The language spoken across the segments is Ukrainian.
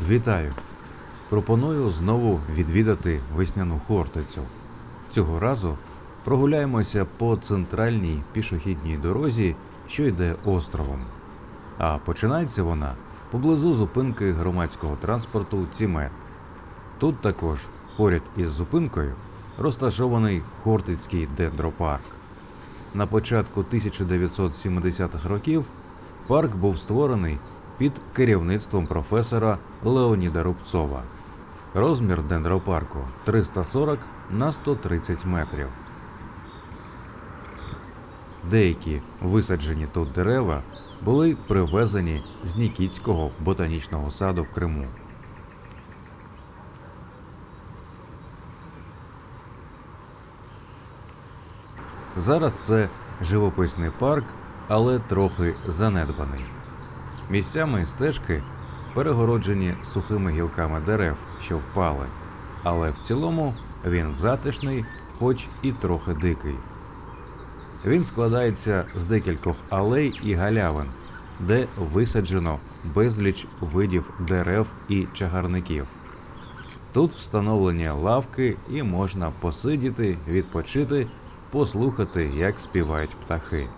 Вітаю! Пропоную знову відвідати весняну Хортицю. Цього разу прогуляємося по центральній пішохідній дорозі, що йде островом. А починається вона поблизу зупинки громадського транспорту Цімет. Тут також, поряд із зупинкою, розташований Хортицький дендропарк. На початку 1970-х років парк був створений під керівництвом професора Леоніда Рубцова. Розмір дендропарку 340 на 130 метрів. Деякі висаджені тут дерева були привезені з Нікітського ботанічного саду в Криму. Зараз це живописний парк, але трохи занедбаний. Місцями стежки перегороджені сухими гілками дерев, що впали, але в цілому він затишний, хоч і трохи дикий. Він складається з декількох алей і галявин, де висаджено безліч видів дерев і чагарників. Тут встановлені лавки і можна посидіти, відпочити, послухати, як співають птахи.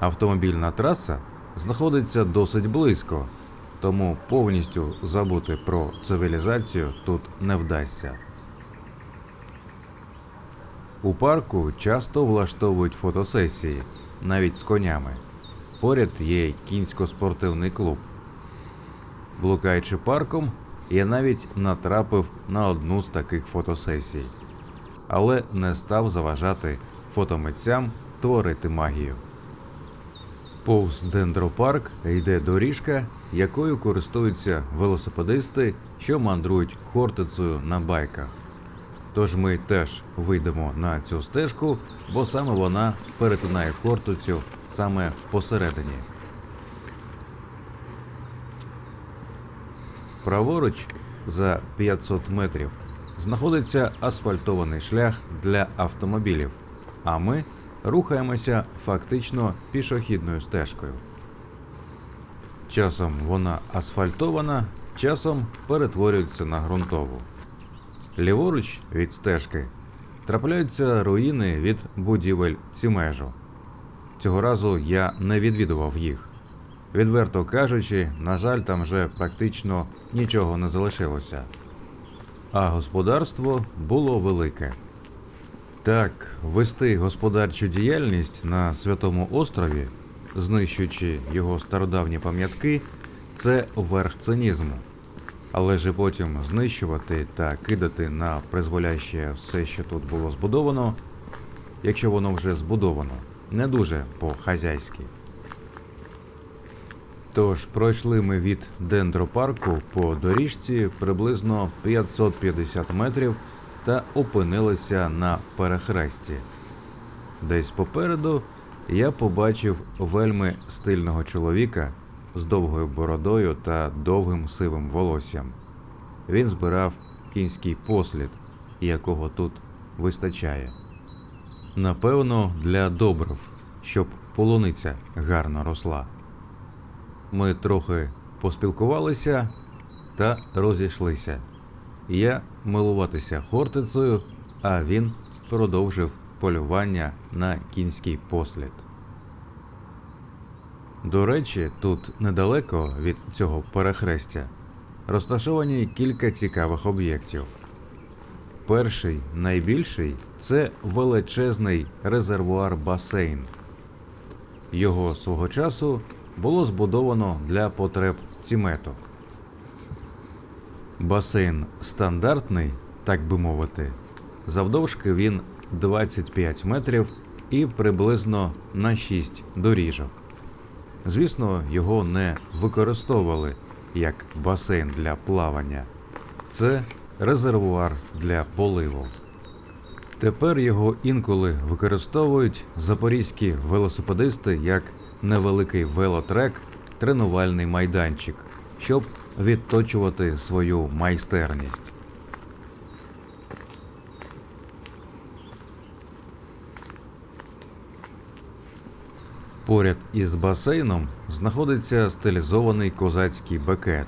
Автомобільна траса знаходиться досить близько, тому повністю забути про цивілізацію тут не вдасться. У парку часто влаштовують фотосесії, навіть з конями. Поряд є кінсько-спортивний клуб. Блукаючи парком, я навіть натрапив на одну з таких фотосесій, але не став заважати фотомитцям творити магію. Повз дендропарк йде доріжка, якою користуються велосипедисти, що мандрують хортицею на байках. Тож ми теж вийдемо на цю стежку, бо саме вона перетинає хортицю саме посередині. Праворуч за 500 метрів знаходиться асфальтований шлях для автомобілів, а ми рухаємося фактично пішохідною стежкою. Часом вона асфальтована, часом перетворюється на ґрунтову. Ліворуч від стежки трапляються руїни від будівель цімежу. Цього разу я не відвідував їх. Відверто кажучи, на жаль, там вже практично нічого не залишилося. А господарство було велике. Так, вести господарчу діяльність на Святому острові, знищуючи його стародавні пам'ятки, це верх цинізму. Але ж потім знищувати та кидати на призволяще все, що тут було збудовано, якщо воно вже збудовано, не дуже по-хазяйськи. Тож пройшли ми від дендропарку по доріжці приблизно 550 метрів та опинилися на перехресті. Десь попереду я побачив вельми стильного чоловіка з довгою бородою та довгим сивим волоссям. Він збирав кінський послід, якого тут вистачає. Напевно, для добрив, щоб полуниця гарно росла. Ми трохи поспілкувалися та розійшлися. Я милуватися хортицею, а він продовжив полювання на кінський послід. До речі, тут недалеко від цього перехрестя розташовані кілька цікавих об'єктів. Перший, найбільший це величезний резервуар басейн. Його свого часу було збудовано для потреб цімету. Басейн стандартний, так би мовити. Завдовжки він 25 метрів і приблизно на 6 доріжок. Звісно, його не використовували як басейн для плавання. Це резервуар для поливу. Тепер його інколи використовують запорізькі велосипедисти як невеликий велотрек, тренувальний майданчик, щоб відточувати свою майстерність. Поряд із басейном знаходиться стилізований козацький бекет.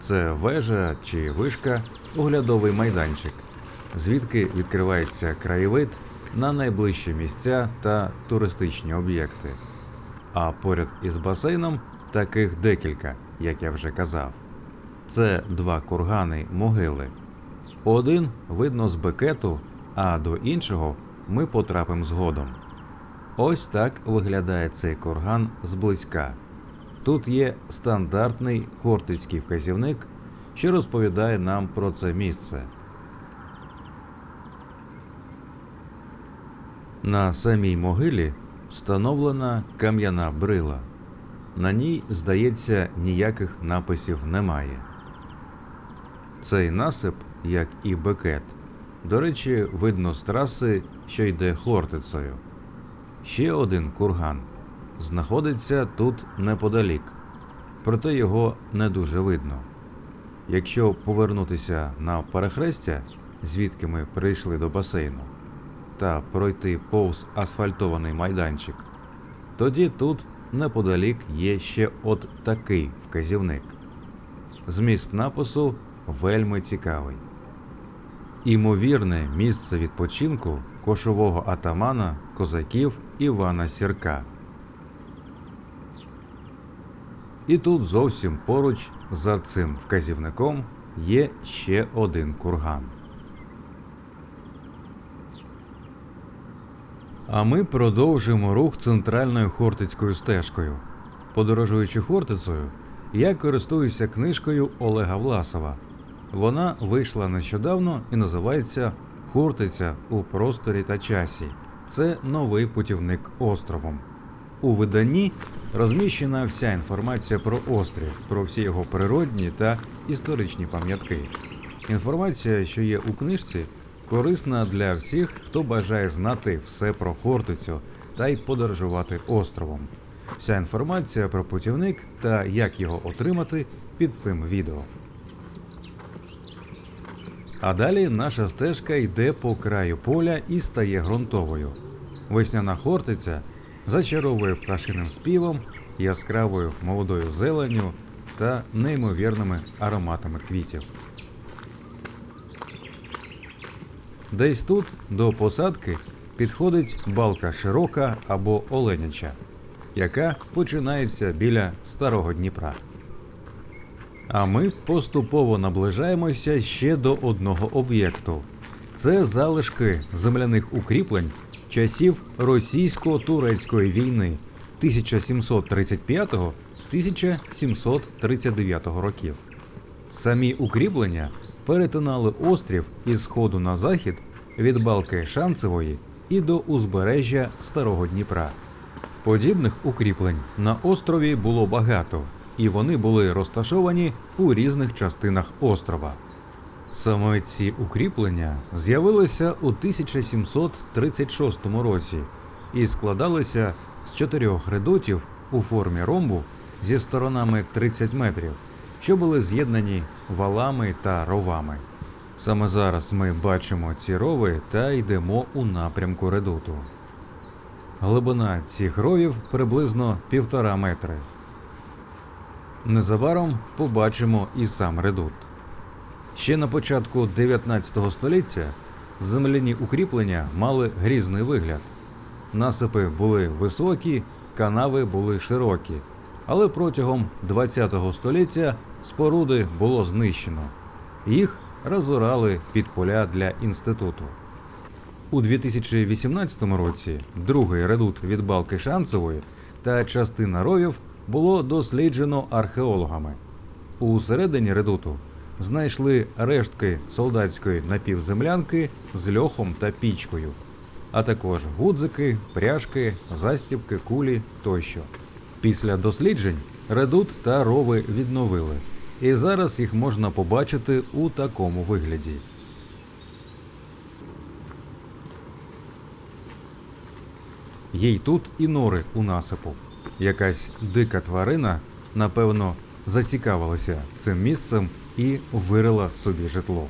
Це вежа чи вишка, оглядовий майданчик, звідки відкривається краєвид на найближчі місця та туристичні об'єкти. А поряд із басейном таких декілька, як я вже казав. Це два кургани могили. Один видно з бекету, а до іншого ми потрапимо згодом. Ось так виглядає цей курган зблизька. Тут є стандартний хортицький вказівник, що розповідає нам про це місце. На самій могилі встановлена кам'яна брила. На ній, здається, ніяких написів немає. Цей насип, як і бекет, до речі, видно з траси, що йде Хортицею. Ще один курган знаходиться тут неподалік, проте його не дуже видно. Якщо повернутися на перехрестя, звідки ми прийшли до басейну, та пройти повз асфальтований майданчик, тоді тут неподалік є ще от такий вказівник. Зміст напису вельми цікавий. Імовірне місце відпочинку кошового атамана козаків Івана Сірка. І тут зовсім поруч за цим вказівником є ще один курган. А ми продовжуємо рух центральною хортицькою стежкою. Подорожуючи Хортицею, я користуюся книжкою Олега Власова. Вона вийшла нещодавно і називається Хортиця у просторі та часі. Це новий путівник островом. У виданні розміщена вся інформація про острів, про всі його природні та історичні пам'ятки. Інформація, що є у книжці, корисна для всіх, хто бажає знати все про Хортицю та й подорожувати островом. Вся інформація про путівник та як його отримати під цим відео. А далі наша стежка йде по краю поля і стає ґрунтовою. Весняна хортиця зачаровує пташиним співом, яскравою молодою зеленню та неймовірними ароматами квітів. Десь тут до посадки підходить балка широка або оленяча, яка починається біля старого Дніпра. А ми поступово наближаємося ще до одного об'єкту. Це залишки земляних укріплень часів російсько-турецької війни 1735-1739 років. Самі укріплення перетинали острів із сходу на захід від балки Шанцевої і до узбережжя Старого Дніпра. Подібних укріплень на острові було багато, і вони були розташовані у різних частинах острова. Саме ці укріплення з'явилися у 1736 році і складалися з чотирьох редутів у формі ромбу зі сторонами 30 метрів, що були з'єднані валами та ровами. Саме зараз ми бачимо ці рови та йдемо у напрямку редуту. Глибина цих ровів приблизно півтора метри. Незабаром побачимо і сам редут. Ще на початку 19 століття земляні укріплення мали грізний вигляд. Насипи були високі, канави були широкі, але протягом 20 століття споруди було знищено. Їх розорали під поля для інституту. У 2018 році другий редут від балки Шанцевої та частина ровів було досліджено археологами. У середині редуту знайшли рештки солдатської напівземлянки з льохом та пічкою, а також гудзики, пряжки, застібки, кулі тощо. Після досліджень редут та рови відновили, і зараз їх можна побачити у такому вигляді. Є й тут і нори у насипу. Якась дика тварина, напевно, зацікавилася цим місцем і вирила собі житло.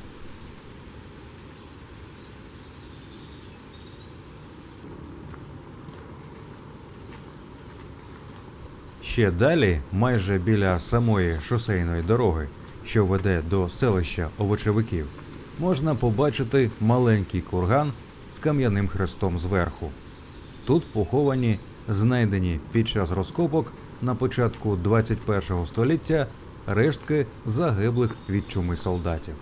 Ще далі, майже біля самої шосейної дороги, що веде до селища овочевиків, можна побачити маленький курган з кам'яним хрестом зверху. Тут поховані знайдені під час розкопок на початку 21 століття рештки загиблих від чуми солдатів.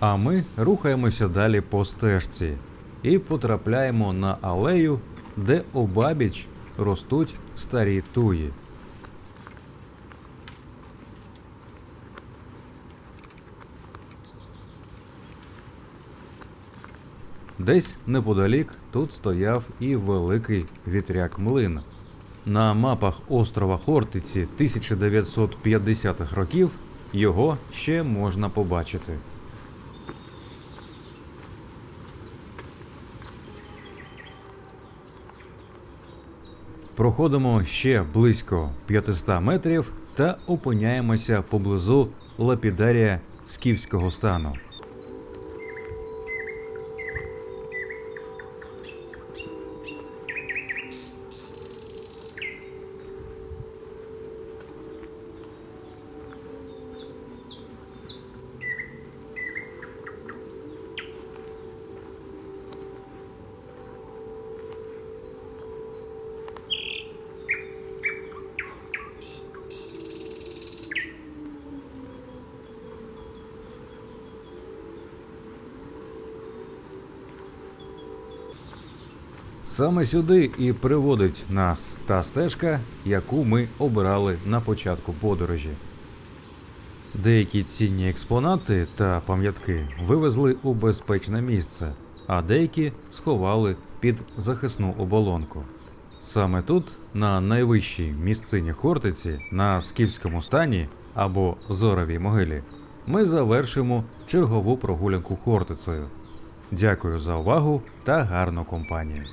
А ми рухаємося далі по стежці і потрапляємо на алею, де обабіч ростуть старі туї. Десь неподалік тут стояв і великий вітряк млин. На мапах острова Хортиці 1950-х років його ще можна побачити. Проходимо ще близько 500 метрів та опиняємося поблизу лапідарія скіфського стану. Саме сюди і приводить нас та стежка, яку ми обирали на початку подорожі. Деякі цінні експонати та пам'ятки вивезли у безпечне місце, а деякі сховали під захисну оболонку. Саме тут, на найвищій місцині Хортиці, на скіфському стані або зоровій могилі, ми завершимо чергову прогулянку Хортицею. Дякую за увагу та гарну компанію.